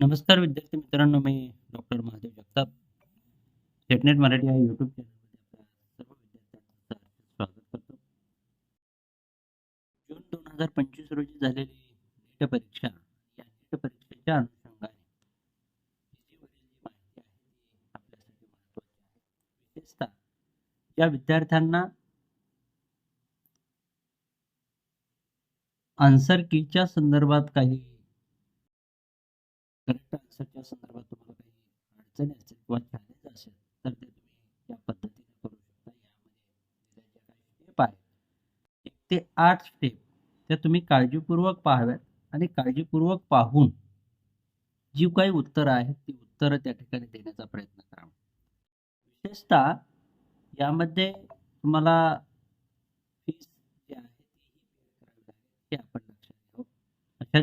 नमस्कार विद्यार्थी मित्रांनो मी doctor Mahadev Jagtap. SET NET Marathi या यूट्यूब चॅनलमध्ये आपल्या सर्व विद्यार्थ्यांचं स्वागत करतो. जून दोन हजार पंचवीस रोजी झालेली नीट परीक्षा या नीट परीक्षेच्या अनुषंगाने माहिती आहे ती आपल्यासाठी महत्वाची आहे. विशेषतः या विद्यार्थ्यांना आन्सर कीच्या संदर्भात काही करेक्ट आन्सरच्या संदर्भात तुम्हाला काही अडचणी असेल किंवा चॅलेंज असेल तर ते तुम्ही या पद्धतीने करू शकता. यामध्ये ज्या काही स्टेप आहेत एक ते आठ स्टेप त्या तुम्ही काळजीपूर्वक पाहाव्यात आणि काळजीपूर्वक पाहून जी काही उत्तरं आहेत ती उत्तरं त्या ठिकाणी देण्याचा प्रयत्न करा. विशेषतः यामध्ये तुम्हाला फीस जी आहे ती आपण लक्षात घेऊ अशा